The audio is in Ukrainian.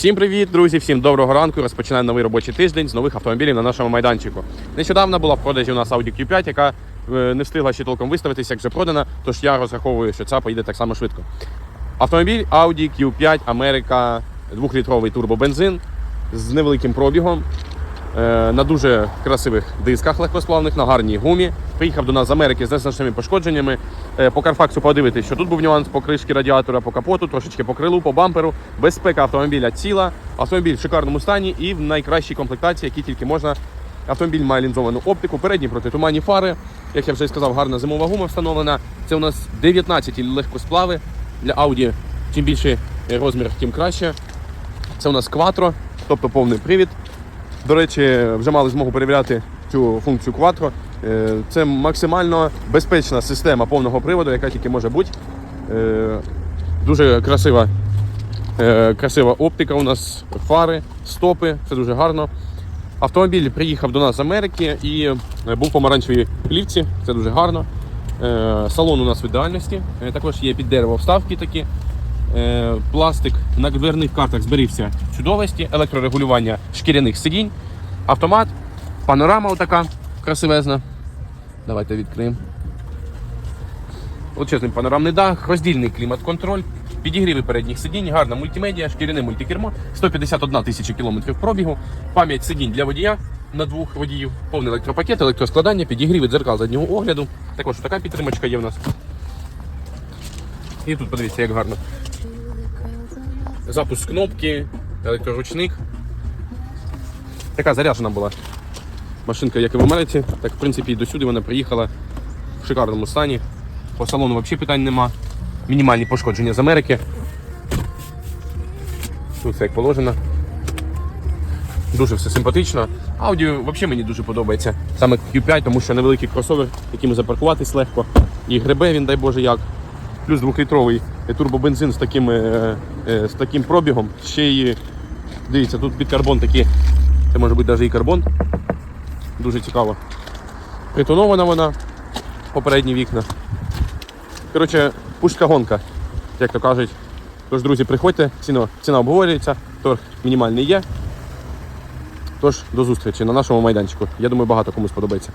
Всім привіт, друзі! Всім доброго ранку. Розпочинаємо новий робочий тиждень з нових автомобілів на нашому майданчику. Нещодавно була в продажі у нас Audi Q5, яка е, не встигла ще толком виставитися, як вже продана. Тож я розраховую, що ця поїде так само швидко. Автомобіль Audi Q5 Америка, 2-літровий турбобензин з невеликим пробігом. Е, На дуже красивих дисках легкосплавних, на гарній гумі. Приїхав до нас з Америки з незначними пошкодженнями. Е, По Карфаксу подивитись, що тут був нюанс по кришці радіатора, по капоту, трошечки по крилу, по бамперу. Безпека автомобіля ціла. Автомобіль в шикарному стані і в найкращій комплектації, які тільки можна. Автомобіль має лінзовану оптику, передні протитуманні фари. Як я вже сказав, гарна зимова гума встановлена. Це у нас 19 легкосплави для Audi. Чим більший розмір, тим краще. Це у нас Quattro, тобто повний привід. До речі, вже мали змогу перевіряти цю функцію Quattro. Е, Це максимально безпечна система повного приводу, яка тільки може бути. Е, Дуже красива, е, красива оптика у нас, фари, стопи, це дуже гарно. Автомобіль приїхав до нас з Америки і був помаранчевій плівці, це дуже гарно. Салон у нас в ідеальності. Також є під дерево вставки такі. Е, Пластик на дверних картах зберігся в чудовості, електрорегулювання шкіряних сидінь, автомат, панорама така красивезна. Давайте відкриємо. Величезний панорамний дах, роздільний клімат-контроль, підігріви передніх сидінь, гарна мультимедіа, шкіряне мультикермо, 151 тисяча кілометрів пробігу, пам'ять сидінь для водія на двох водіїв, повний електропакет, електроскладання, підігріви дзеркал заднього огляду. Також така підтримочка є в нас. І тут подивіться, як гарно. Запуск кнопки, електроручник. Така заряджена була машинка, як і в Америці. Так, в принципі, і досюди вона приїхала в шикарному стані. По салону взагалі питань нема. Мінімальні пошкодження з Америки. Тут все як положено. Дуже все симпатично. Аудіо взагалі мені дуже подобається. Саме Q5, тому що невеликий кросовер, яким запаркуватись легко. І гребе він, дай Боже, як. Плюс двохлітровий турбобензин з таким, е, е, з таким пробігом. Ще й дивіться, тут під карбон такі. Це може бути навіть і карбон. Дуже цікаво. Притонована вона, попередні вікна. Коротше, пушка гонка, як то кажуть. Тож, друзі, приходьте, ціна, ціна обговорюється, торг мінімальний є. Тож, до зустрічі на нашому майданчику. Я думаю, багато кому сподобається.